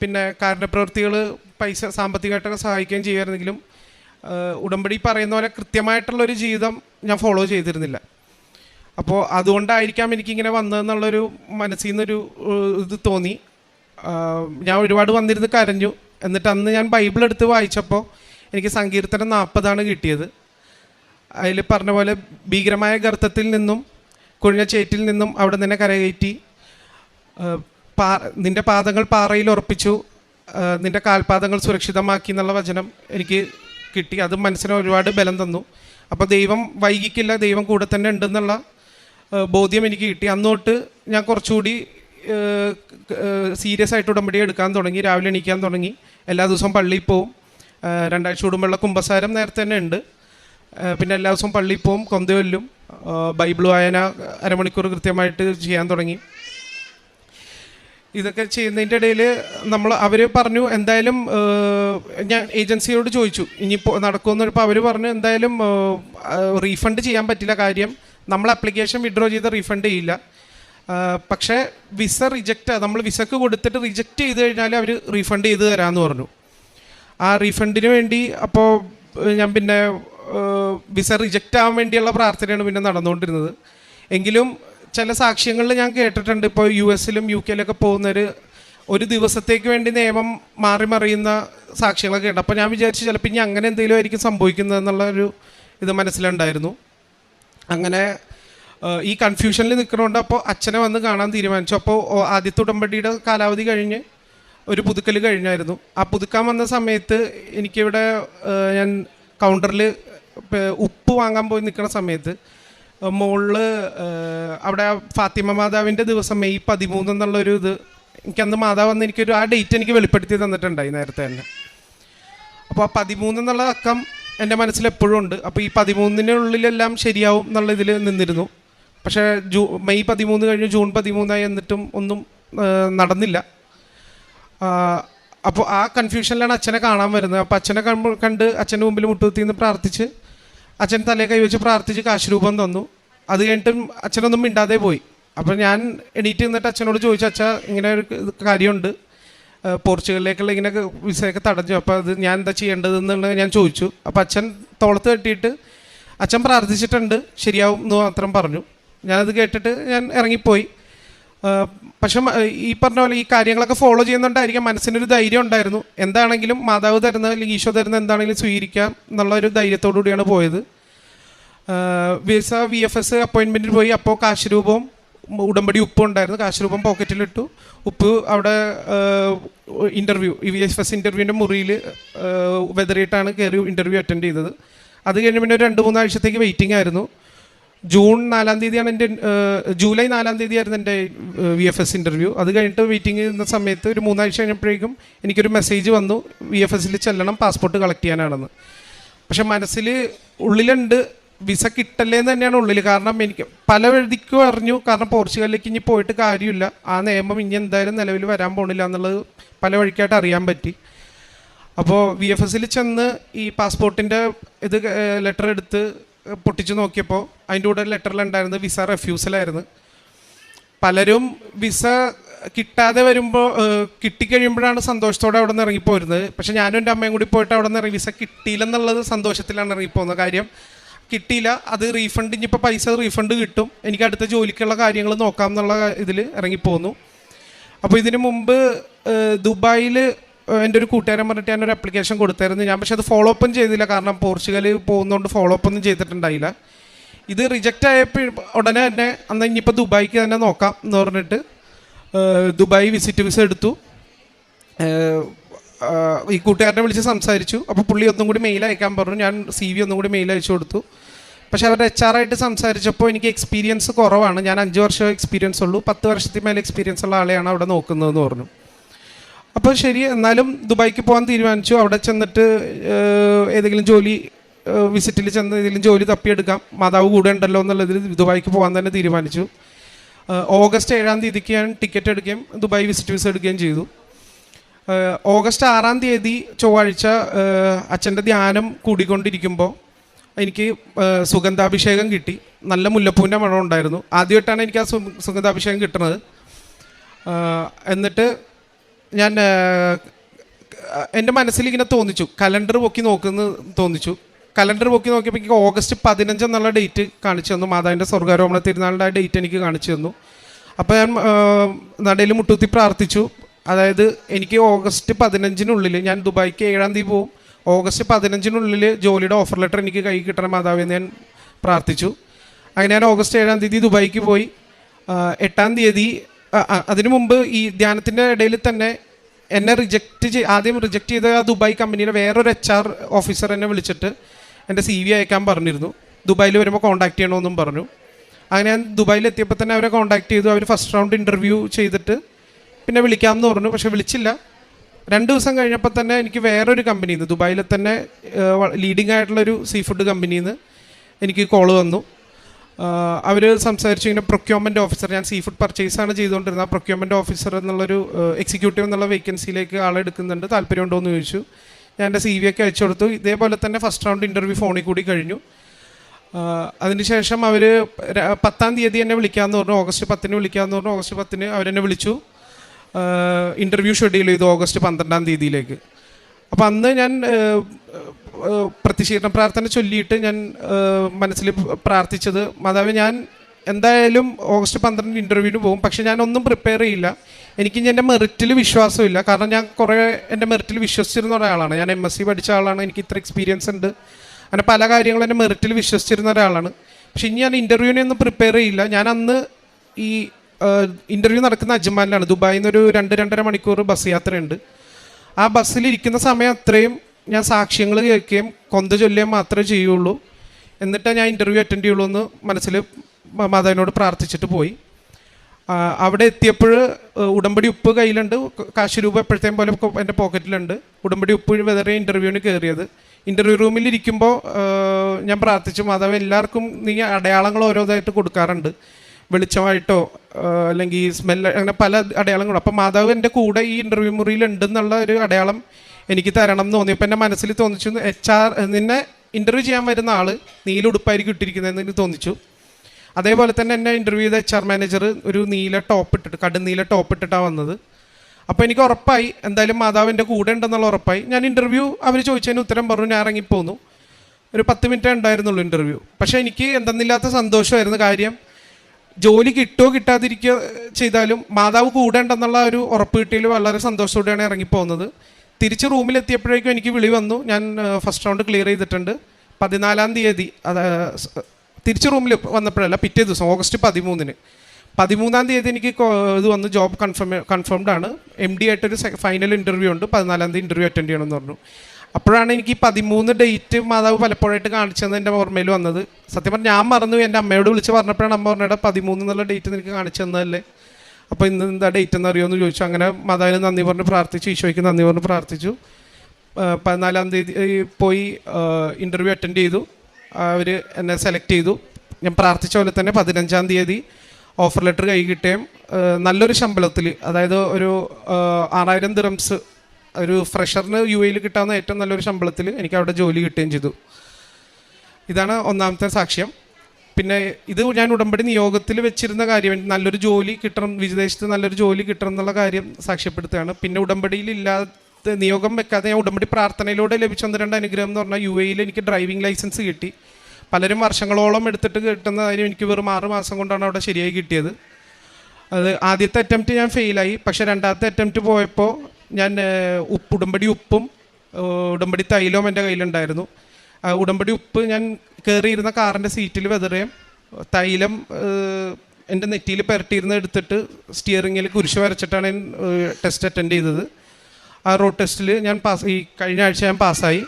പിന്നെ കാരുണ്യപ്രവൃത്തികൾ പൈസ സാമ്പത്തികമായിട്ടൊക്കെ സഹായിക്കുകയും ചെയ്യുമായിരുന്നെങ്കിലും ഉടമ്പടി പറയുന്ന പോലെ കൃത്യമായിട്ടുള്ളൊരു ജീവിതം ഞാൻ ഫോളോ ചെയ്തിരുന്നില്ല. അപ്പോൾ അതുകൊണ്ടായിരിക്കാം എനിക്കിങ്ങനെ വന്നതെന്നുള്ളൊരു മനസ്സിൽ നിന്നൊരു ഇത് തോന്നി. ഞാൻ ഒരുപാട് വന്നിരുന്ന് കരഞ്ഞു. എന്നിട്ട് അന്ന് ഞാൻ ബൈബിൾ എടുത്ത് വായിച്ചപ്പോൾ എനിക്ക് സങ്കീർത്തനം നാൽപ്പതാണ് കിട്ടിയത്. അതിൽ പറഞ്ഞ പോലെ ഭീകരമായ ഗർത്തത്തിൽ നിന്നും കുഴിഞ്ഞ ചേറ്റിൽ നിന്നും അവിടെ നിന്നെ കരകയറ്റി പാ നിന്റെ പാദങ്ങൾ പാറയിൽ ഉറപ്പിച്ചു നിന്റെ കാൽപാദങ്ങൾ സുരക്ഷിതമാക്കി എന്നുള്ള വചനം എനിക്ക് കിട്ടി. അത് മനസ്സിന് ഒരുപാട് ബലം തന്നു. അപ്പോൾ ദൈവം വൈകിക്കില്ല ദൈവം കൂടെ തന്നെ ഉണ്ടെന്നുള്ള ബോധ്യം എനിക്ക് കിട്ടി. അന്നോട്ട് ഞാൻ കുറച്ചുകൂടി സീരിയസ് ആയിട്ട് ഉടമ്പടി എടുക്കാൻ തുടങ്ങി. രാവിലെ എണീക്കാൻ തുടങ്ങി. എല്ലാ ദിവസവും പള്ളിയിൽ പോവും. രണ്ടാഴ്ച കൂടുമ്പോഴുള്ള കുമ്പസാരം നേരത്തെ തന്നെ ഉണ്ട്. പിന്നെ എല്ലാ ദിവസവും പള്ളിയിൽ പോവും കൊന്തയൊല്ലും ഏഹ്, ബൈബിൾ വായന അരമണിക്കൂർ കൃത്യമായിട്ട് ചെയ്യാൻ തുടങ്ങി. ഇതൊക്കെ ചെയ്യുന്നതിന്റെ ഇടയിൽ നമ്മൾ അവർ പറഞ്ഞു എന്തായാലും ഞാൻ ഏജൻസിയോട് ചോദിച്ചു ഇനിയിപ്പോൾ നടക്കുമെന്ന് പറഞ്ഞപ്പോൾ അവർ പറഞ്ഞു എന്തായാലും റീഫണ്ട് ചെയ്യാൻ പറ്റില്ല കാര്യം. നമ്മൾ അപ്ലിക്കേഷൻ വിഡ്രോ ചെയ്ത് റീഫണ്ട് ചെയ്യില്ല. പക്ഷേ വിസ റിജക്റ്റ് നമ്മൾ വിസക്ക് കൊടുത്തിട്ട് റിജക്റ്റ് ചെയ്ത് കഴിഞ്ഞാൽ അവർ റീഫണ്ട് ചെയ്ത് തരാമെന്ന് പറഞ്ഞു. ആ റീഫണ്ടിന് വേണ്ടി അപ്പോൾ ഞാൻ പിന്നെ വിസ റിജക്റ്റ് ആവാൻ വേണ്ടിയുള്ള പ്രാർത്ഥനയാണ് പിന്നെ നടന്നുകൊണ്ടിരുന്നത്. എങ്കിലും ചില സാക്ഷ്യങ്ങളിൽ ഞാൻ കേട്ടിട്ടുണ്ട്. ഇപ്പോൾ യു എസിലും യു കെയിലൊക്കെ പോകുന്നൊരു ഒരു ദിവസത്തേക്ക് വേണ്ടി നിയമം മാറി മറിയുന്ന സാക്ഷ്യങ്ങളൊക്കെ ഉണ്ട് അപ്പോൾ ഞാൻ വിചാരിച്ചു ചിലപ്പോൾ ഇനി അങ്ങനെ എന്തെങ്കിലും ആയിരിക്കും സംഭവിക്കുന്നത് എന്നുള്ള ഒരു ഇത് മനസ്സിലുണ്ടായിരുന്നു. അങ്ങനെ ഈ കൺഫ്യൂഷനിൽ നിൽക്കണോണ്ട് അപ്പോൾ അച്ഛനെ വന്ന് കാണാൻ തീരുമാനിച്ചു. അപ്പോൾ ആദ്യത്തെ ഉടമ്പടിയുടെ കാലാവധി കഴിഞ്ഞ് ഒരു പുതുക്കൽ കഴിഞ്ഞായിരുന്നു. ആ പുതുക്കാൻ വന്ന സമയത്ത് എനിക്കിവിടെ ഞാൻ കൗണ്ടറിൽ ഉപ്പ് വാങ്ങാൻ പോയി നിൽക്കുന്ന സമയത്ത് മുകളിൽ അവിടെ ഫാത്തിമ മാതാവിന്റെ ദിവസം മെയ് പതിമൂന്ന് എന്നുള്ളൊരു ഇത് എനിക്കന്ന് മാതാവ് വന്ന് എനിക്കൊരു ആ ഡേറ്റ് എനിക്ക് വെളിപ്പെടുത്തി തന്നിട്ടുണ്ടായി നേരത്തെ തന്നെ. അപ്പോൾ ആ പതിമൂന്ന് എന്നുള്ള അക്കം എന്റെ മനസ്സിൽ എപ്പോഴും ഉണ്ട്. അപ്പോൾ ഈ പതിമൂന്നിനുള്ളിലെല്ലാം ശരിയാവും എന്നുള്ള ഇതിൽ നിന്നിരുന്നു. പക്ഷേ ജൂ മെയ് പതിമൂന്ന് കഴിഞ്ഞ് ജൂൺ പതിമൂന്നായി എന്നിട്ടും ഒന്നും നടന്നില്ല. അപ്പോൾ ആ കൺഫ്യൂഷനിലാണ് അച്ഛനെ കാണാൻ വരുന്നത്. അപ്പോൾ അച്ഛനെ കണ്ട് കണ്ട് അച്ഛന്റെ മുമ്പിൽ മുട്ടുകുത്തി നിന്ന് പ്രാർത്ഥിച്ച് അച്ഛൻ തലേ കൈവച്ച് പ്രാർത്ഥിച്ച് കാശുരൂപം തന്നു. അത് കഴിഞ്ഞിട്ടും അച്ഛനൊന്നും മിണ്ടാതെ പോയി. അപ്പം ഞാൻ എണീറ്റ് നിന്നിട്ട് അച്ഛനോട് ചോദിച്ചു അച്ഛ ഇങ്ങനെ ഒരു കാര്യമുണ്ട്. പോർച്ചുഗലിലേക്കുള്ള ഇങ്ങനെ വിസയൊക്കെ തടഞ്ഞു. അപ്പോൾ അത് ഞാൻ എന്താ ചെയ്യേണ്ടതെന്നുള്ളത് ഞാൻ ചോദിച്ചു. അപ്പോൾ അച്ഛൻ തോളത്ത് കെട്ടിയിട്ട് അച്ഛൻ പ്രാർത്ഥിച്ചിട്ടുണ്ട്. ശരിയാവും എന്ന് മാത്രം പറഞ്ഞു. ഞാനത് കേട്ടിട്ട് ഞാൻ ഇറങ്ങിപ്പോയി. പക്ഷെ ഈ പറഞ്ഞ പോലെ ഈ കാര്യങ്ങളൊക്കെ ഫോളോ ചെയ്യുന്നുണ്ടായിരിക്കും. മനസ്സിനൊരു ധൈര്യം ഉണ്ടായിരുന്നു. എന്താണെങ്കിലും മാതാവ് തരുന്ന അല്ലെങ്കിൽ ഈശോ തരുന്ന എന്താണെങ്കിലും സ്വീകരിക്കാം എന്നുള്ള ഒരു ധൈര്യത്തോടു കൂടിയാണ് പോയത് വിസ വി എഫ് എസ് അപ്പോയിൻമെന്റിന് പോയി. അപ്പോൾ കാശ് രൂപവും ഉടമ്പടി ഉപ്പും ഉണ്ടായിരുന്നു. കാശ് രൂപം പോക്കറ്റിലിട്ടു. ഉപ്പ് അവിടെ ഇന്റർവ്യൂ വി എഫ് എസ് ഇന്റർവ്യൂവിന്റെ മുറിയിൽ വെതറിയിട്ടാണ് കയറി ഇന്റർവ്യൂ അറ്റൻഡ് ചെയ്തത്. അത് കഴിഞ്ഞ് പിന്നെ ഒരു രണ്ട് മൂന്നാഴ്ചത്തേക്ക് വെയിറ്റിംഗ് ആയിരുന്നു. ജൂൺ നാലാം തീയതിയാണ് എന്റെ ജൂലൈ നാലാം തീയതി ആയിരുന്നു എന്റെ വി എഫ് എസ് ഇന്റർവ്യൂ അത് കഴിഞ്ഞിട്ട് വെയിറ്റിംഗ് ചെയ്യുന്ന സമയത്ത് ഒരു മൂന്നാഴ്ച കഴിഞ്ഞപ്പോഴേക്കും എനിക്കൊരു മെസ്സേജ് വന്നു വി എഫ് എസിൽ ചെല്ലണം പാസ്പോർട്ട് കളക്ട് ചെയ്യാനാണെന്ന്. പക്ഷെ മനസ്സിൽ ഉള്ളിലുണ്ട് വിസ കിട്ടല്ലേ എന്ന് തന്നെയാണ് ഉള്ളിൽ കാരണം എനിക്ക് പല വഴിക്കും അറിഞ്ഞു കാരണം പോർച്ചുഗലിലേക്ക് ഇനി പോയിട്ട് കാര്യമില്ല. ആ നിയമം ഇനി എന്തായാലും നിലവിൽ വരാൻ പോണില്ല എന്നുള്ളത് പല വഴിക്കായിട്ട് അറിയാൻ പറ്റി. അപ്പോൾ വി എഫ് എസിൽ ചെന്ന് ഈ പാസ്പോർട്ടിന്റെ ഇത് ലെറ്റർ എടുത്ത് പൊട്ടിച്ച് നോക്കിയപ്പോൾ അതിന്റെ കൂടെ ലെറ്ററിലുണ്ടായിരുന്നത് വിസ റെഫ്യൂസലായിരുന്നു പലരും വിസ കിട്ടാതെ വരുമ്പോൾ കിട്ടിക്കഴിയുമ്പോഴാണ് സന്തോഷത്തോടെ അവിടെ നിന്ന് ഇറങ്ങിപ്പോരുന്നത് പക്ഷെ ഞാനും എന്റെ അമ്മയും കൂടി പോയിട്ട് അവിടെ നിന്ന് ഇറങ്ങി. വിസ കിട്ടിയില്ലെന്നുള്ളത് സന്തോഷത്തിലാണ് ഇറങ്ങിപ്പോകുന്നത് കാര്യം. കിട്ടിയില്ല അത് റീഫണ്ട് ഇനിയിപ്പോൾ പൈസ റീഫണ്ട് കിട്ടും. എനിക്ക് അടുത്ത ജോലിക്കുള്ള കാര്യങ്ങൾ നോക്കാം എന്നുള്ള ഇതിൽ ഇറങ്ങിപ്പോന്നു അപ്പോൾ ഇതിനു മുമ്പ് ദുബായിൽ എന്റെ ഒരു കൂട്ടുകാരൻ പറഞ്ഞിട്ട് ഞാനൊരു അപ്ലിക്കേഷൻ കൊടുത്തായിരുന്നു. ഞാൻ പക്ഷെ അത് ഫോളോ അപ്പും ചെയ്തില്ല. കാരണം പോർച്ചുഗൽ പോകുന്നതുകൊണ്ട് ഫോളോ അപ്പൊന്നും ചെയ്തിട്ടുണ്ടായില്ല. ഇത് റിജക്റ്റ് ആയപ്പോൾ ഉടനെ തന്നെ അന്ന് ഇനിയിപ്പോൾ ദുബായിക്ക് തന്നെ നോക്കാം എന്ന് പറഞ്ഞിട്ട് ദുബായ് വിസിറ്റ് വിസ എടുത്തു. ഈ കൂട്ടുകാരനെ വിളിച്ച് സംസാരിച്ചു. അപ്പോൾ പുള്ളി ഒന്നും കൂടി മെയിൽ അയക്കാൻ പറഞ്ഞു. ഞാൻ സി വി ഒന്നും കൂടി മെയിൽ അയച്ചു കൊടുത്തു. പക്ഷേ അവരുടെ എച്ച് ആർ ആയിട്ട് സംസാരിച്ചപ്പോൾ എനിക്ക് എക്സ്പീരിയൻസ് കുറവാണ്. ഞാൻ അഞ്ച് വർഷം എക്സ്പീരിയൻസ് ഉള്ളൂ. പത്ത് വർഷത്തിൽ മേലെ എക്സ്പീരിയൻസ് ഉള്ള ആളെയാണ് അവിടെ നോക്കുന്നതെന്ന് പറഞ്ഞു. അപ്പോൾ ശരി എന്നാലും ദുബായിക്ക് പോകാൻ തീരുമാനിച്ചു. അവിടെ ചെന്നിട്ട് ഏതെങ്കിലും ജോലി വിസിറ്റിൽ ചെന്ന് ഏതെങ്കിലും ജോലി തപ്പിയെടുക്കാം. മാതാവ് കൂടെ ഉണ്ടല്ലോ എന്നുള്ളതിൽ ദുബായിക്ക് പോകാൻ തന്നെ തീരുമാനിച്ചു. ഓഗസ്റ്റ് ഏഴാം തീയതിക്ക് ഞാൻ ടിക്കറ്റ് എടുക്കുകയും ദുബായ് വിസിറ്റ് വിസ എടുക്കുകയും ചെയ്തു. ഓഗസ്റ്റ് ആറാം തീയതി ചൊവ്വാഴ്ച അച്ഛന്റെ ധ്യാനം കൂടിക്കൊണ്ടിരിക്കുമ്പോൾ എനിക്ക് സുഗന്ധാഭിഷേകം കിട്ടി. നല്ല മുല്ലപ്പൂവിന്റെ മണം ഉണ്ടായിരുന്നു ആദ്യമായിട്ടാണ് എനിക്ക് ആ സുഗന്ധാഭിഷേകം കിട്ടുന്നത് എന്നിട്ട് ഞാൻ എന്റെ മനസ്സിൽ ഇങ്ങനെ തോന്നിച്ചു. കലണ്ടർ പൊക്കി നോക്കുന്നു തോന്നിച്ചു. കലണ്ടർ പൊക്കി നോക്കിയപ്പോൾ എനിക്ക് ഓഗസ്റ്റ് പതിനഞ്ച് എന്നുള്ള ഡേറ്റ് കാണിച്ചു തന്നു. മാതാവിന്റെ സ്വർഗാരോപണ തിരുനാളിന്റെ ആ ഡേറ്റ് എനിക്ക് കാണിച്ചു തന്നു. അപ്പോൾ ഞാൻ നടയിൽ മുട്ടുത്തി പ്രാർത്ഥിച്ചു. അതായത് എനിക്ക് ഓഗസ്റ്റ് പതിനഞ്ചിനുള്ളിൽ ഞാൻ ദുബായിക്ക് ഏഴാം തീയതി പോവും. ഓഗസ്റ്റ് പതിനഞ്ചിനുള്ളിൽ ജോലിയുടെ ഓഫർ ലെറ്റർ എനിക്ക് കൈ കിട്ടണം മാതാവിന്ന് ഞാൻ പ്രാർത്ഥിച്ചു. അങ്ങനെ ഞാൻ ഓഗസ്റ്റ് ഏഴാം തീയതി ദുബായിക്ക് പോയി. എട്ടാം തീയതി അതിനു മുമ്പ് ഈ ധ്യാനത്തിന്റെ ഇടയിൽ തന്നെ എന്നെ റിജക്റ്റ് ചെയ്ത് ആദ്യം റിജക്റ്റ് ചെയ്ത ആ ദുബായ് കമ്പനിയിലെ വേറൊരു എച്ച് ആർ ഓഫീസർ എന്നെ വിളിച്ചിട്ട് എന്റെ സി വി അയക്കാൻ പറഞ്ഞിരുന്നു. ദുബായിൽ വരുമ്പോൾ കോൺടാക്ട് ചെയ്യണമെന്നും പറഞ്ഞു. അങ്ങനെ ഞാൻ ദുബായിൽ എത്തിയപ്പോൾ തന്നെ അവരെ കോൺടാക്ട് ചെയ്തു. അവർ ഫസ്റ്റ് റൗണ്ട് ഇന്റർവ്യൂ ചെയ്തിട്ട് പിന്നെ വിളിക്കാമെന്ന് പറഞ്ഞു. പക്ഷെ വിളിച്ചില്ല. രണ്ട് ദിവസം കഴിഞ്ഞപ്പോൾ തന്നെ എനിക്ക് വേറൊരു കമ്പനിയിൽ നിന്ന് ദുബായിലെ തന്നെ ലീഡിംഗ് ആയിട്ടുള്ളൊരു സീ ഫുഡ് കമ്പനിയിൽ നിന്ന് എനിക്ക് കോൾ വന്നു. അവർ സംസാരിച്ചു ഇങ്ങനെ പ്രൊക്യൂർമെന്റ് ഓഫീസർ ഞാൻ സീ ഫുഡ് പർച്ചേസാണ് ചെയ്തുകൊണ്ടിരുന്നത്. ആ പ്രൊക്യൂർമെന്റ് ഓഫീസർ എന്നുള്ളൊരു എക്സിക്യൂട്ടീവ് എന്നുള്ള വേക്കൻസിയിലേക്ക് ആളെടുക്കുന്നുണ്ട് താല്പര്യമുണ്ടോ എന്ന് ചോദിച്ചു. ഞാൻ എന്റെ സി വി ഒക്കെ അയച്ചു കൊടുത്തു. ഇതേപോലെ തന്നെ ഫസ്റ്റ് റൗണ്ട് ഇന്റർവ്യൂ ഫോണിൽ കൂടി കഴിഞ്ഞു. അതിനുശേഷം അവർ പത്താം തീയതി എന്നെ വിളിക്കാമെന്ന് പറഞ്ഞു. ഓഗസ്റ്റ് പത്തിന് വിളിക്കാമെന്ന് പറഞ്ഞു. ഓഗസ്റ്റ് പത്തിന് അവരെന്നെ വിളിച്ചു. ഇന്റർവ്യൂ ഷെഡ്യൂൾ ചെയ്തു ഓഗസ്റ്റ് പന്ത്രണ്ടാം തീയതിയിലേക്ക്. അപ്പോൾ അന്ന് ഞാൻ പ്രതിഷേധ പ്രാർത്ഥന ചൊല്ലിയിട്ട് ഞാൻ മനസ്സിൽ പ്രാർത്ഥിച്ചത്. മാതാവ് ഞാൻ എന്തായാലും ഓഗസ്റ്റ് പന്ത്രണ്ട് ഇന്റർവ്യൂവിന് പോകും. പക്ഷെ ഞാൻ ഒന്നും പ്രിപ്പയർ ചെയ്യില്ല. എനിക്ക് എന്റെ മെറിറ്റിൽ വിശ്വാസമില്ല. കാരണം ഞാൻ കുറേ എന്റെ മെറിറ്റിൽ വിശ്വസിച്ചിരുന്ന ഒരാളാണ്. ഞാൻ എം എസ് സി പഠിച്ച ആളാണ്. എനിക്ക് ഇത്ര എക്സ്പീരിയൻസ് ഉണ്ട്. അങ്ങനെ പല കാര്യങ്ങളും എന്റെ മെറിറ്റിൽ വിശ്വസിച്ചിരുന്ന ഒരാളാണ്. പക്ഷെ ഇനി ഞാൻ ഇന്റർവ്യൂവിനെ ഒന്നും പ്രിപ്പയർ ചെയ്യില്ല. ഞാൻ അന്ന് ഈ ഇന്റർവ്യൂ നടക്കുന്ന അജ്മാനിലാണ് ദുബായിൽ നിന്ന് ഒരു രണ്ട് രണ്ടര മണിക്കൂർ ബസ് യാത്രയുണ്ട്. ആ ബസ്സിൽ ഇരിക്കുന്ന സമയം അത്രയും ഞാൻ സാക്ഷ്യങ്ങൾ കേൾക്കുകയും കൊന്ത ചൊല്ലുകയും മാത്രമേ ചെയ്യുള്ളൂ. എന്നിട്ടേ ഞാൻ ഇന്റർവ്യൂ അറ്റൻഡ് ചെയ്യുള്ളൂ എന്ന് മനസ്സിൽ മാതാവിനോട് പ്രാർത്ഥിച്ചിട്ട് പോയി. അവിടെ എത്തിയപ്പോൾ ഉടമ്പടി ഉപ്പ് കയ്യിലുണ്ട്. കാശ് രൂപ എപ്പോഴത്തേം പോലെ എന്റെ പോക്കറ്റിലുണ്ട്. ഉടമ്പടി ഉപ്പ് വെതറെ ഇന്റർവ്യൂവിന് കയറിയത് ഇന്റർവ്യൂ റൂമിൽ ഇരിക്കുമ്പോൾ ഞാൻ പ്രാർത്ഥിച്ചു മാതാവ് എല്ലാവർക്കും നീ അടയാളങ്ങൾ ഓരോതായിട്ട് കൊടുക്കാറുണ്ട്. വെളിച്ചമായിട്ടോ അല്ലെങ്കിൽ സ്മെല്ല് അങ്ങനെ പല അടയാളങ്ങളും. അപ്പോൾ മാതാവ് എന്റെ കൂടെ ഈ ഇന്റർവ്യൂ മുറിയിൽ ഉണ്ടെന്നുള്ള ഒരു അടയാളം എനിക്ക് തരണം എന്ന് തോന്നി. ഇപ്പം എന്റെ മനസ്സിൽ തോന്നിച്ചു എച്ച് ആർ നിന്നെ ഇന്റർവ്യൂ ചെയ്യാൻ വരുന്ന ആൾ നീല ഉടുപ്പായിരിക്കും ഇട്ടിരിക്കുന്നതെന്ന് എനിക്ക് തോന്നിച്ചു. അതേപോലെ തന്നെ എന്നെ ഇന്റർവ്യൂ ചെയ്ത എച്ച് ആർ മാനേജർ ഒരു നീല ടോപ്പ് ഇട്ടിട്ട് കടും നീല ടോപ്പ് ഇട്ടിട്ടാണ് വന്നത്. അപ്പോൾ എനിക്ക് ഉറപ്പായി എന്തായാലും മാതാവിന്റെ കൂടെ ഉണ്ടെന്നുള്ള ഉറപ്പായി. ഞാൻ ഇന്റർവ്യൂ അവർ ചോദിച്ചതിന് ഉത്തരം പറഞ്ഞു ഞാൻ ഇറങ്ങിപ്പോന്നു. ഒരു പത്ത് മിനിറ്റേ ഉണ്ടായിരുന്നുള്ളൂ ഇന്റർവ്യൂ പക്ഷേ എനിക്ക് എന്തെന്നില്ലാത്ത സന്തോഷമായിരുന്നു കാര്യം. ജോലി കിട്ടുമോ കിട്ടാതിരിക്കുക ചെയ്താലും മാതാവ് കൂടെ ഉണ്ടെന്നുള്ള ഒരു ഉറപ്പ് കിട്ടിയതിൽ വളരെ സന്തോഷത്തോടെയാണ് ഇറങ്ങിപ്പോകുന്നത്. തിരിച്ച് റൂമിലെത്തിയപ്പോഴേക്കും എനിക്ക് വിളി വന്നു. ഞാൻ ഫസ്റ്റ് റൗണ്ട് ക്ലിയർ ചെയ്തിട്ടുണ്ട്. പതിനാലാം തീയതി അത് തിരിച്ച് റൂമിൽ വന്നപ്പോഴല്ല പിറ്റേ ദിവസം ഓഗസ്റ്റ് പതിമൂന്നിന്. പതിമൂന്നാം തീയതി എനിക്ക് ഇത് വന്ന് ജോബ് കൺഫേം കൺഫേംഡ് ആണ്. എം ഡി ആയിട്ടൊരു ഫൈനൽ ഇന്റർവ്യൂ ഉണ്ട്. പതിനാലാം തീയതി ഇന്റർവ്യൂ അറ്റൻഡ് ചെയ്യണമെന്ന് പറഞ്ഞു. അപ്പോഴാണ് എനിക്ക് പതിമൂന്ന് ഡേറ്റ് മാതാവ് പലപ്പോഴായിട്ട് കാണിച്ചത് എന്റെ ഓർമ്മയിൽ വന്നത്. സത്യം പറഞ്ഞാൽ ഞാൻ മറന്നു. എന്റെ അമ്മയോട് വിളിച്ച് പറഞ്ഞപ്പോഴാണ് അമ്മ പറഞ്ഞിട്ട് പതിമൂന്ന് എന്നുള്ള ഡേറ്റ് നിനക്ക് കാണിച്ചു തന്നതല്ലേ? അപ്പോൾ ഇന്ന് എന്താ ഡേറ്റ് എന്ന് അറിയുമോ എന്ന് ചോദിച്ചു. അങ്ങനെ മാതാവിന് നന്ദി പറഞ്ഞ് പ്രാർത്ഥിച്ചു ഈശോയ്ക്ക് നന്ദി പറഞ്ഞ് പ്രാർത്ഥിച്ചു. പതിനാലാം തീയതി പോയി ഇന്റർവ്യൂ അറ്റൻഡ് ചെയ്തു. അവർ എന്നെ സെലക്ട് ചെയ്തു. ഞാൻ പ്രാർത്ഥിച്ച പോലെ തന്നെ പതിനഞ്ചാം തീയതി ഓഫർ ലെറ്റർ കൈ കിട്ടുകയും നല്ലൊരു ശമ്പളത്തിൽ അതായത് ഒരു ആറായിരം ദിറംസ് ഒരു ഫ്രഷറിന് യു എയിൽ കിട്ടാവുന്ന ഏറ്റവും നല്ലൊരു ശമ്പളത്തിൽ എനിക്ക് അവിടെ ജോലി കിട്ടുകയും ചെയ്തു. ഇതാണ് ഒന്നാമത്തെ സാക്ഷ്യം. പിന്നെ ഇത് ഞാൻ ഉടമ്പടി നിയോഗത്തിൽ വെച്ചിരുന്ന കാര്യം നല്ലൊരു ജോലി കിട്ടണം വിദേശത്ത് നല്ലൊരു ജോലി കിട്ടണം എന്നുള്ള കാര്യം സാക്ഷ്യപ്പെടുത്തുകയാണ്. പിന്നെ ഉടമ്പടിയിലില്ലാത്ത നിയോഗം വെക്കാതെ ഞാൻ ഉടമ്പടി പ്രാർത്ഥനയിലൂടെ ലഭിച്ച ഒന്ന് രണ്ട് അനുഗ്രഹം എന്ന് പറഞ്ഞാൽ യു എയിൽ എനിക്ക് ഡ്രൈവിംഗ് ലൈസൻസ് കിട്ടി. പലരും വർഷങ്ങളോളം എടുത്തിട്ട് കിട്ടുന്ന കാര്യം എനിക്ക് വെറും ആറ് മാസം കൊണ്ടാണ് അവിടെ ശരിയായി കിട്ടിയത്. അത് ആദ്യത്തെ അറ്റംപ്റ്റ് ഞാൻ ഫെയിലായി പക്ഷേ രണ്ടാമത്തെ അറ്റംപ്റ്റ് പോയപ്പോൾ ഞാൻ ഉപ്പ് ഉടമ്പടി ഉപ്പും ഉടമ്പടി തൈലവും എന്റെ കയ്യിലുണ്ടായിരുന്നു. ഉടമ്പടി ഉപ്പ് ഞാൻ കയറിയിരുന്ന കാറിന്റെ സീറ്റിൽ വെതറുകയും തൈലം എന്റെ നെറ്റിയിൽ പുരട്ടിയിരുന്ന് എടുത്തിട്ട് സ്റ്റിയറിങ്ങിൽ കുരിശ് വരച്ചിട്ടാണ് ഞാൻ ടെസ്റ്റ് അറ്റൻഡ് ചെയ്തത്. ആ റോഡ് ടെസ്റ്റിൽ ഞാൻ പാസ് ഈ കഴിഞ്ഞ ആഴ്ച ഞാൻ പാസ്സായി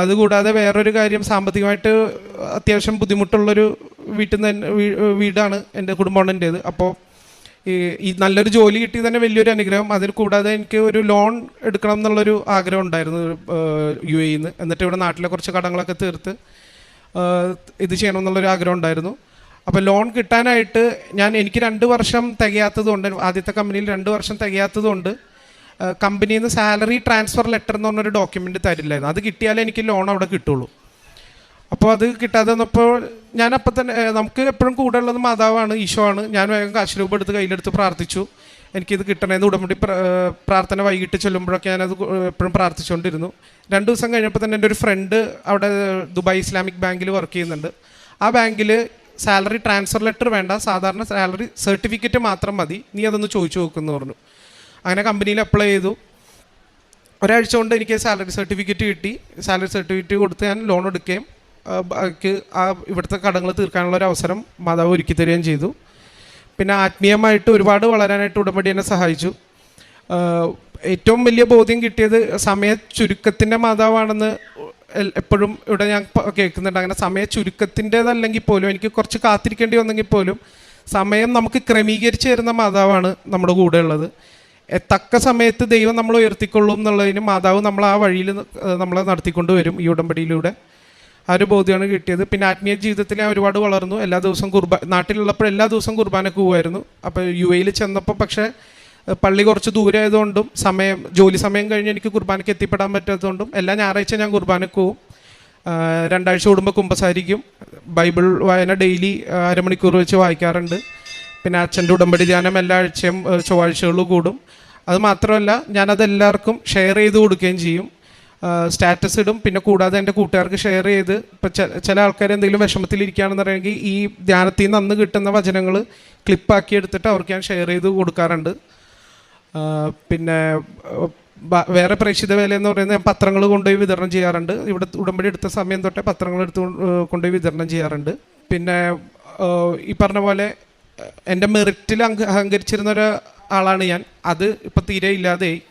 അതുകൂടാതെ വേറൊരു കാര്യം സാമ്പത്തികമായിട്ട് അത്യാവശ്യം ബുദ്ധിമുട്ടുള്ളൊരു വീട്ടിൽ നിന്ന് വീടാണ് എന്റെ കുടുംബമാണ് എന്റേത് അപ്പോൾ ഈ നല്ലൊരു ജോലി കിട്ടി തന്നെ വലിയൊരു അനുഗ്രഹം. അതിൽ കൂടാതെ എനിക്ക് ഒരു ലോൺ എടുക്കണം എന്നുള്ളൊരു ആഗ്രഹം ഉണ്ടായിരുന്നു യു എയിൽ നിന്ന് എന്നിട്ട് ഇവിടെ നാട്ടിലെ കുറച്ച് കടങ്ങളൊക്കെ തീർത്ത് ഇത് ചെയ്യണം എന്നുള്ളൊരു ആഗ്രഹം ഉണ്ടായിരുന്നു. അപ്പോൾ ലോൺ കിട്ടാനായിട്ട് ഞാൻ എനിക്ക് രണ്ട് വർഷം തികയാത്തതുകൊണ്ട് ആദ്യത്തെ കമ്പനിയിൽ രണ്ട് വർഷം തികയാത്തതുകൊണ്ട് കമ്പനിയിൽ നിന്ന് സാലറി ട്രാൻസ്ഫർ ലെറ്റർ എന്ന് പറഞ്ഞൊരു ഡോക്യുമെന്റ് തരില്ലായിരുന്നു. അത് കിട്ടിയാലേ എനിക്ക് ലോൺ അവിടെ കിട്ടുള്ളൂ. അപ്പോൾ അത് കിട്ടാതെ വന്നപ്പോൾ ഞാൻ അപ്പം തന്നെ നമുക്ക് എപ്പോഴും കൂടെ ഉള്ളത് മാതാവാണ് ഈശോ ആണ് ഞാൻ വേഗം കാശ് രൂപ എടുത്ത് കയ്യിലെടുത്ത് പ്രാർത്ഥിച്ചു. എനിക്കിത് കിട്ടണമെന്ന് ഉടമ്പടി പ്രാർത്ഥന വൈകിട്ട് ചൊല്ലുമ്പോഴൊക്കെ ഞാനത് എപ്പോഴും പ്രാർത്ഥിച്ചുകൊണ്ടിരുന്നു. രണ്ട് ദിവസം കഴിഞ്ഞപ്പോൾ തന്നെ എന്റെ ഒരു ഫ്രണ്ട് അവിടെ ദുബായ് ഇസ്ലാമിക് ബാങ്കിൽ വർക്ക് ചെയ്യുന്നുണ്ട്. ആ ബാങ്കിൽ സാലറി ട്രാൻസ്ഫർ ലെറ്റർ വേണ്ട സാധാരണ സാലറി സർട്ടിഫിക്കറ്റ് മാത്രം മതി നീ അതൊന്ന് ചോദിച്ചു നോക്കുമെന്ന് പറഞ്ഞു. അങ്ങനെ കമ്പനിയിൽ അപ്ലൈ ചെയ്തു. ഒരാഴ്ച കൊണ്ട് എനിക്ക് സാലറി സർട്ടിഫിക്കറ്റ് കിട്ടി. സാലറി സർട്ടിഫിക്കറ്റ് കൊടുത്ത് ഞാൻ ലോൺ എടുക്കുകയും ബാക്കി ആ ഇവിടുത്തെ കടങ്ങൾ തീർക്കാനുള്ള ഒരു അവസരം മാതാവ് ഒരുക്കി തരികയും ചെയ്തു. പിന്നെ ആത്മീയമായിട്ട് ഒരുപാട് വളരാനായിട്ട് ഉടമ്പടി എന്നെ സഹായിച്ചു. ഏറ്റവും വലിയ ബോധ്യം കിട്ടിയത് സമയ ചുരുക്കത്തിന്റെ മാതാവാണെന്ന് എപ്പോഴും ഇവിടെ ഞാൻ കേൾക്കുന്നുണ്ട്. അങ്ങനെ സമയ ചുരുക്കത്തിന്റെതല്ലെങ്കിൽ പോലും എനിക്ക് കുറച്ച് കാത്തിരിക്കേണ്ടി വന്നെങ്കിൽ പോലും സമയം നമുക്ക് ക്രമീകരിച്ച് തരുന്ന മാതാവാണ് നമ്മുടെ കൂടെ ഉള്ളത് തക്ക സമയത്ത് ദൈവം നമ്മൾ ഉയർത്തിക്കൊള്ളും എന്നുള്ളതിന് മാതാവ് നമ്മൾ ആ വഴിയിൽ നമ്മളെ നടത്തിക്കൊണ്ട് വരും ഈ ഉടമ്പടിയിലൂടെ. ആ ഒരു ബോധ്യമാണ് കിട്ടിയത്. പിന്നെ ആത്മീയ ജീവിതത്തിൽ ഞാൻ ഒരുപാട് വളർന്നു. എല്ലാ ദിവസവും കുർബാന നാട്ടിലുള്ളപ്പോൾ എല്ലാ ദിവസവും കുർബാനക്ക് പോകുമായിരുന്നു അപ്പോൾ യു എയിൽ ചെന്നപ്പോൾ പക്ഷേ പള്ളി കുറച്ച് ദൂരെ ആയതുകൊണ്ടും സമയം ജോലി സമയം കഴിഞ്ഞ് എനിക്ക് കുർബാനയ്ക്ക് എത്തിപ്പെടാൻ പറ്റാത്തതുകൊണ്ടും എല്ലാ ഞായറാഴ്ച ഞാൻ കുർബാനക്ക് പോകും രണ്ടാഴ്ച കൂടുമ്പോൾ കുമ്പസാരിക്കും. ബൈബിൾ വായന ഡെയിലി അരമണിക്കൂർ വെച്ച് വായിക്കാറുണ്ട്. പിന്നെ അച്ഛന്റെ ഉടമ്പടി ധ്യാനം എല്ലാ ആഴ്ചയും ചൊവ്വാഴ്ചകളും കൂടും. അത് മാത്രമല്ല ഞാനത് എല്ലാവർക്കും ഷെയർ ചെയ്ത് കൊടുക്കുകയും ചെയ്യും. സ്റ്റാറ്റസ് ഇടും. പിന്നെ കൂടാതെ എന്റെ കൂട്ടുകാർക്ക് ഷെയർ ചെയ്ത് ഇപ്പം ചില ആൾക്കാർ എന്തെങ്കിലും വിഷമത്തിലിരിക്കുകയാണെന്ന് പറയുമെങ്കിൽ ഈ ധ്യാനത്തിൽ നിന്ന് അന്ന് കിട്ടുന്ന വചനങ്ങൾ ക്ലിപ്പാക്കി എടുത്തിട്ട് അവർക്ക് ഞാൻ ഷെയർ ചെയ്ത് കൊടുക്കാറുണ്ട്. പിന്നെ വേറെ പ്രേക്ഷിത വേല എന്ന് പറയുന്നത് ഞാൻ പത്രങ്ങൾ കൊണ്ടുപോയി വിതരണം ചെയ്യാറുണ്ട്. ഇവിടെ ഉടമ്പടി എടുത്ത സമയം തൊട്ടേ പത്രങ്ങൾ എടുത്ത് കൊണ്ട്- കൊണ്ടുപോയി വിതരണം ചെയ്യാറുണ്ട്. പിന്നെ ഈ പറഞ്ഞ പോലെ എന്റെ മെറിറ്റിൽ അഹങ്കരിച്ചിരുന്ന ആളാണ് ഞാൻ. അത് ഇപ്പം തീരെ ഇല്ലാതെയായി.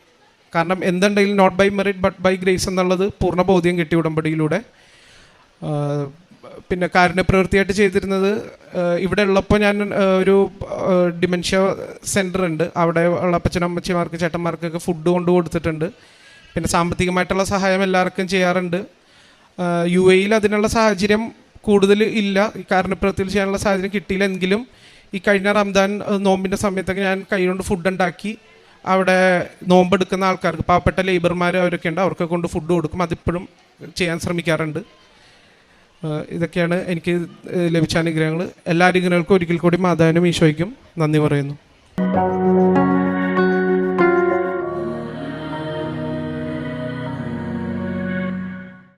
കാരണം എന്തുണ്ടെങ്കിലും not by merit but by grace എന്നുള്ളത് പൂർണ ബോധ്യം കിട്ടി ഉടമ്പടിയിലൂടെ. പിന്നെ കാരുണ്യ പ്രവൃത്തിയായിട്ട് ചെയ്തിരുന്നത് ഇവിടെ ഉള്ളപ്പോൾ ഞാൻ ഒരു ഡിമെൻഷ്യ സെന്റർ ഉണ്ട്. അവിടെ ഉള്ള അപ്പച്ചനും അമ്മച്ചിമാർക്ക് ചേട്ടന്മാർക്കൊക്കെ ഫുഡ് കൊണ്ട് കൊടുത്തിട്ടുണ്ട്. പിന്നെ സാമ്പത്തികമായിട്ടുള്ള സഹായം എല്ലാവർക്കും ചെയ്യാറുണ്ട്. യു എയിൽ അതിനുള്ള സാഹചര്യം കൂടുതൽ ഇല്ല. ഈ കാരുണ്യപ്രവൃത്തിയിൽ ചെയ്യാനുള്ള സാഹചര്യം കിട്ടിയില്ലെങ്കിലും ഈ കഴിഞ്ഞ റംദാൻ നോമ്പിന്റെ സമയത്തൊക്കെ ഞാൻ കൈകൊണ്ട് ഫുഡ് ഉണ്ടാക്കി. അവിടെ നോമ്പെടുക്കുന്ന ആൾക്കാർക്ക് പാവപ്പെട്ട ലേബർമാർ അവരൊക്കെ ഉണ്ട് അവർക്ക് കൊണ്ട് ഫുഡ് കൊടുക്കും. അതിപ്പോഴും ചെയ്യാൻ ശ്രമിക്കാറുണ്ട്. ഇതൊക്കെയാണ് എനിക്ക് ലഭിച്ച അനുഗ്രഹങ്ങൾ. എല്ലാ അനുഗ്രഹങ്ങൾക്കും ഒരിക്കൽ കൂടി മാതാവിനും ഈശോയ്ക്കും നന്ദി പറയുന്നു.